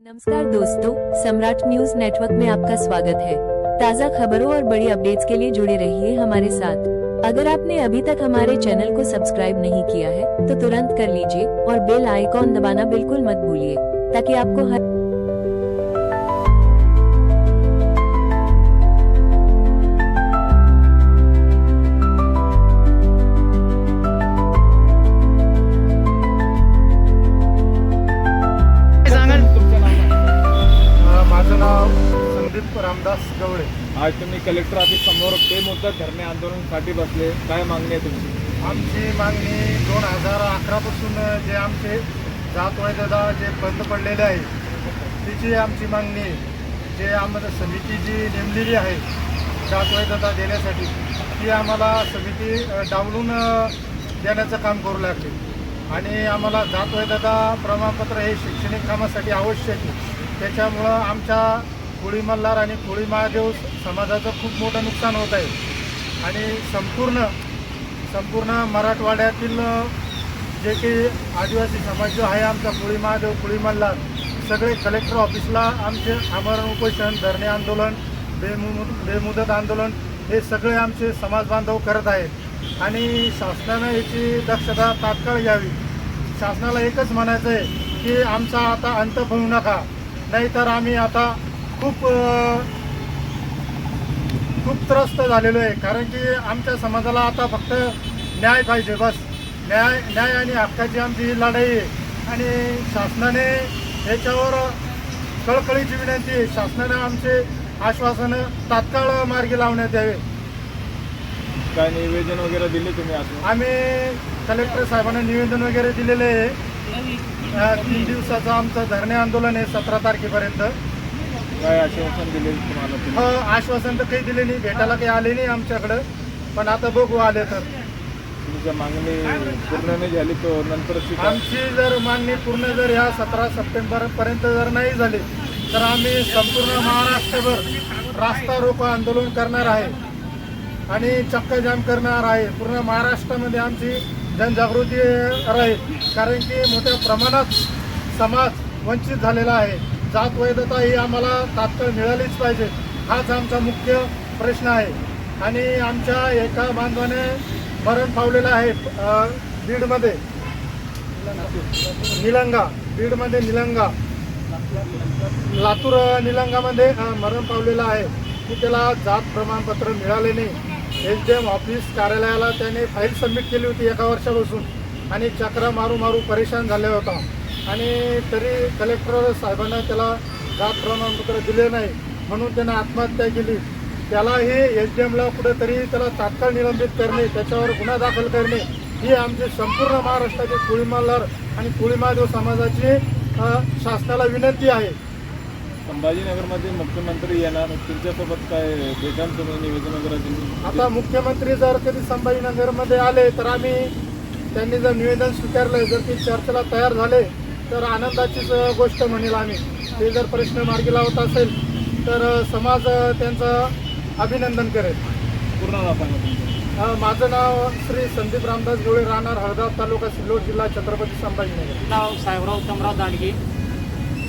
नमस्कार दोस्तों, सम्राट news network में आपका स्वागत है। ताज़ा खबरों और बड़ी अपडेट्स के लिए जुड़े रहिए हमारे साथ। अगर आपने अभी तक हमारे चैनल को सब्सक्राइब नहीं किया है तो तुरंत कर लीजिए और बेल आइकॉन दबाना बिल्कुल मत भूलिए, ताकि आपको हर रामदास गवळे. आज तुम्ही कलेक्टर ऑफिस समोर बेमुदत धरणे आंदोलनासाठी बसले. काय मागणी आहे तुमची? आमची मागणी दोन हजार अकरापासून जे आमचे जात वैधता जे बंद पडलेले आहे तिची आमची मागणी. जे आम्हाला समिती जी नेमलेली आहे जात वैधता देण्यासाठी ती आम्हाला समिती डावलून देण्याचं काम करू लागते आणि आम्हाला जात वैधता प्रमाणपत्र हे शैक्षणिक कामासाठी आवश्यक आहे. त्याच्यामुळं आमच्या कोळी मल्हार आणि कोळी महादेव समाजाचं खूप मोठं नुकसान होत आहे. आणि संपूर्ण संपूर्ण मराठवाड्यातील जे काही आदिवासी समाज जो आहे आमचा कोळी महादेव कोळी मल्हार सगळे कलेक्टर ऑफिसला आमचे आमरण उपोषण धरणे आंदोलन बेमु बेमुदत आंदोलन हे सगळे आमचे समाज बांधव करत आहेत. आणि शासनानं याची दक्षता तात्काळ घ्यावी. शासनाला एकच म्हणायचं आहे की आमचा आता अंत होऊ नका. नाहीतर आम्ही आता खूप खूप त्रस्त झालेलो आहे. कारण की आमच्या समाजाला आता फक्त न्याय पाहिजे बस. न्याय न्याय आणि हक्काची आमची ही लढाई आहे. आणि शासनाने याच्यावर कळकळीची विनंती आहे. शासनाने आमचे आश्वासनं तात्काळ मार्गी लावण्यात यावे. काय निवेदन वगैरे दिले तुम्ही आज? आम्ही कलेक्टर साहेबांना निवेदन वगैरे दिलेले आहे. तीन दिवसाचं आमचं धरणे आंदोलन आहे सतरा तारखेपर्यंत. काय आश्वासन दिले तुम्हाला हो तुम्ही? आश्वासन तर काही दिले नाही. भेटायला काही आले नाही आमच्याकडं. पण आता बघू आले तर. तुमच्या मागणी पूर्ण नाही झाली तो नंतर आमची जर मागणी पूर्ण जर ह्या सतरा सप्टेंबर पर्यंत जर नाही झाली तर आम्ही संपूर्ण महाराष्ट्रभर रास्ता रोको आंदोलन करणार आहे. आणि चक्का जाम करणार आहे. पूर्ण महाराष्ट्रामध्ये आमची जनजागृती राहील. कारण की मोठ्या प्रमाणात समाज वंचित झालेला आहे. जात वैधता ही आम्हाला तात्काळ मिळालीच पाहिजे हाच आमचा मुख्य प्रश्न आहे. आणि आमच्या एका बांधवाने मरण पावलेलं आहे बीडमध्ये. निलंगा बीडमध्ये निलंगा. लातूर निलंगामध्ये मरण पावलेलं आहे. की त्याला जात प्रमाणपत्र मिळाले नाही. एच डी एम ऑफिस कार्यालयाला त्याने फाईल सबमिट केली होती एका वर्षापासून. आणि चक्रा मारू मारू परेशान झाले होता. आणि तरी कलेक्टर साहेबांना त्याला जात प्रमाणपत्र दिले नाही म्हणून त्यानं आत्महत्या केली. त्यालाही एच डी एमला कुठेतरी त्याला तात्काळ निलंबित करणे त्याच्यावर गुन्हा दाखल करणे ही आमची संपूर्ण महाराष्ट्राची कोळी मल्हार आणि कोळी महादेव समाजाची शासनाला विनंती आहे. संभाजीनगरमध्ये मुख्यमंत्री येणार तुमच्यासोबत काय भेटाल तुम्ही निवेदन वगैरे आता मुख्यमंत्री जर कधी संभाजीनगरमध्ये आले तर आम्ही त्यांनी जर निवेदन स्वीकारलं जर ते चर्चेला तयार झाले तर आनंदाचीच गोष्ट म्हणेल आम्ही. ते जर प्रश्न मार्गी लावत असेल तर समाज त्यांचं अभिनंदन करेल. पूर्ण नाव माझं नाव श्री संदीप रामदास गवळे राहणार हळदा तालुका सिल्लोड जिल्हा छत्रपती संभाजीनगर. नाव साहेबराव तमराव दांडगे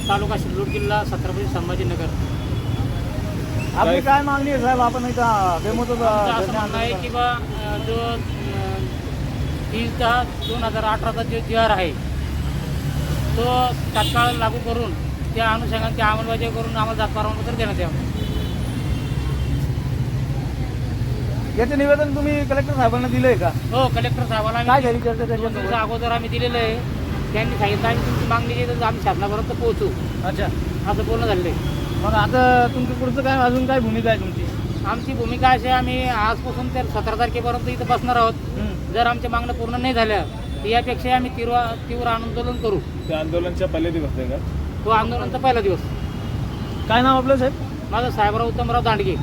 तालुका सिल्लोड जिल्हा छत्रपती संभाजीनगर. आपली काय मागणी आहे साहेब? आपण इथं आहे की बा जो तीस दहा दोन हजार अठराचा जो जी आर आहे तो तात्काळ लागू करून त्या अनुषंगाने त्या अंमलबजावणी करून आम्हाला जात प्रमाणपत्र देण्यात यावं. याचे निवेदन तुम्ही कलेक्टर साहेबांना दिलंय का? हो कलेक्टर साहेबाला काय आम्ही झाली चर्चा दोन दिवसा त्याच्यासोबत अगोदर आम्ही दिलेलं आहे. त्यांनी सांगितलं आम्ही तुमची मागणी आहे तर आम्ही शासनापर्यंत पोहोचू. अच्छा. असं बोलणं झालेलं आहे. मग आता तुमच्या पुढचं काय अजून काय भूमिका आहे तुमची? आमची भूमिका अशी आहे, आम्ही आजपासून तर सतरा तारखेपर्यंत इथं बसणार आहोत. हं. जर आमच्या मागण्या पूर्ण नाही झाल्या यापेक्षा आम्ही तीव्र तीव्र आंदोलन करू. त्या आंदोलनच्या पहिले दिवस आहे का? तो आंदोलनाचा पहिला दिवस. काय नाव आपलं साहेब? माझं साहेबराव उत्तमराव दांडगे.